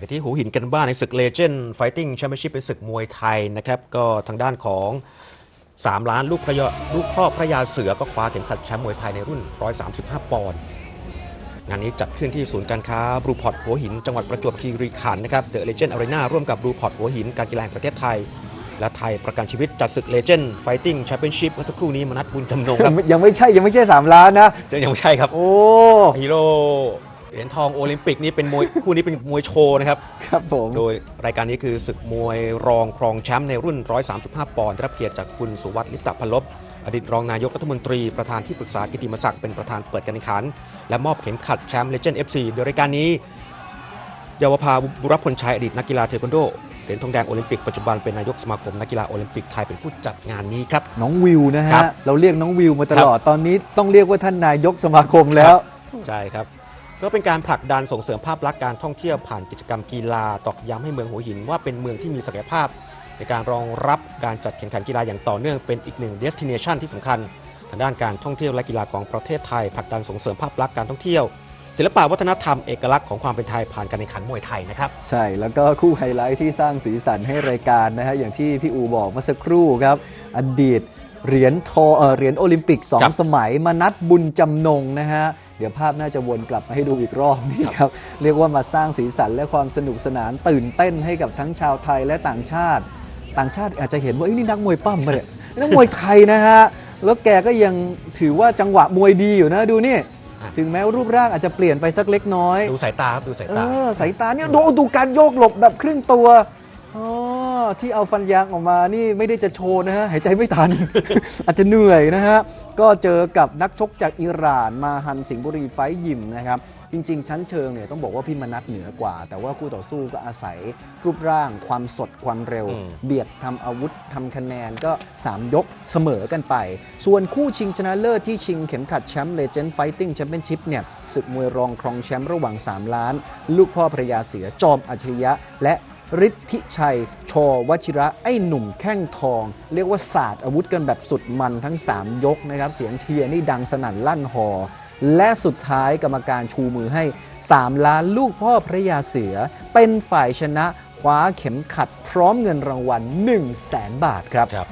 กันที่หูหินกันบ้างในศึก Legend Fighting Championship เป็นศึกมวยไทยนะครับก็ทางด้านของ 3 ล้านลูกพระยาลูกพ่อพระยาเสือก็คว้าเข็มขัดแชมป์มวยไทยในรุ่น 135 ปอนด์งานนี้จัดขึ้นที่ศูนย์การค้าบรูพอร์ตหัวหินจังหวัดประจวบคีรีขันธ์นะครับ The Legend Arena ร่วมกับบรูพอร์ตหัวหินการกีฬาแห่งประเทศไทย และไทยประกันชีวิตจัดศึก Legend Fighting Championship เมื่อสักครู่นี้มนัดบุญจำนงครับยังไม่ใช่ยังไม่ใช่ 3 ล้านนะจะยังไม่ใช่ครับโอ้ฮีโร่ เหรียญทองโอลิมปิกนี่เป็นมวย คู่นี้เป็นมวยโชว์นะครับ ครับผม โดยรายการนี้คือศึกมวยรองครองแชมป์ในรุ่น 135 ปอนด์ได้รับเกียรติจากคุณสุวัสดิ์ลิปตะพันลบอดีตรองนายกรัฐมนตรีประธานที่ปรึกษากิติมศักดิ์เป็นประธานเปิดการแข่งขัน และมอบเข็มขัดแชมป์เลเจนด์ FC โดยรายการนี้เยาวภาบุรพลชัยอดีตนักกีฬาเทควันโดเหรียญทองแดงโอลิมปิกปัจจุบันเป็นนายกสมาคมนักกีฬาโอลิมปิกไทยเป็นผู้จัดงานนี้ครับ น้องวิวนะครัฮะบเราเรียกน้องวิวมาตลอด ตอนนี้ต้องเรียกว่าท่านนายกสมาคมแล้วใช่ครับ ก็เป็นการผลักดันส่งเสริมภาพลักษณ์การท่องเที่ยวผ่านกิจกรรมกีฬาตอกย้ำให้เมืองหัวหินว่าเป็นเมืองที่มีศักยภาพ ในการรองรับการจัดแข่งขันกีฬาอย่างต่อเนื่องเป็นอีกหนึ่งเดสติเนชันที่สำคัญทางด้านการท่องเที่ยวและกีฬาของประเทศไทยผลักดันส่งเสริมภาพลักษณ์การท่องเที่ยวศิลปะวัฒนธรรมเอกลักษณ์ของความเป็นไทยผ่านการแข่งขันมวยไทยนะครับใช่แล้วก็คู่ไฮไลท์ที่สร้างสีสันให้รายการนะฮะอย่างที่พี่อูบอกเมื่อสักครู่ครับ อดีตเหรียญทอเอ่อเหรียญโอลิมปิกครับ2สมัยมานัดบุญจำนงนะฮะ เดี๋ยวภาพน่าจะวนกลับมาให้ดูอีกรอบนี่ครับเรียกว่ามาสร้างสีสันและความสนุกสนานตื่นเต้นให้กับทั้งชาวไทยและต่างชาติ ต่างชาติอาจจะเห็นว่าเอ้ยนี่นักมวยปั้มมาเนี่ยนักมวยไทยนะฮะแล้วแกก็ยังถือว่าจังหวะมวยดีอยู่นะดูนี่อะถึงแม้ว่ารูปร่างอาจจะเปลี่ยนไปสักเล็กน้อย ดูสายตาครับดูสายเอตาอสายตาเนี่ยดูดูการโยกหลบแบบครึ่งตัวอ๋อที่เอาฟันยางออกมานี่ไม่ได้จะโชว์นะฮะหายใจไม่ทัน อาจจะเหนื่อยนะฮะ ก็เจอกับนักชกจากอิหร่านมาฮันสิงห์บุรีไฟท์ยิมนะครับจริง ๆ ชั้นเชิงเนี่ยต้องบอกว่าพี่มนัทเหนือกว่า แต่ว่าคู่ต่อสู้ก็อาศัยรูปร่าง ความสดความเร็วอืมเบียดทำอาวุธทำคะแนนก็ 3 ยกเสมอกันไป ส่วนคู่ชิงชนะเลิศที่ชิงเข็มขัดแชมป์ Legend Fighting Championship เนี่ยศึกมวยรองครองแชมป์ระหว่าง 3 ล้าน ลูกพ่อพระยาเสือจอมอัจฉริยะ และ ฤทธิชัย ชอวชิระ ไอ้หนุ่มแข้งทอง เรียกว่าศาสตร์อาวุธกันแบบสุดมันทั้ง 3 ยกนะครับ เสียงเชียร์นี่ดังสนั่นลั่นหอ และสุดท้ายกรรมการชูมือให้ 3 ล้านลูกพ่อพระยาเสือ เป็นฝ่ายชนะคว้าเข็มขัดพร้อมเงินรางวัล 1 0 0 0 0แสนบาทครับครับ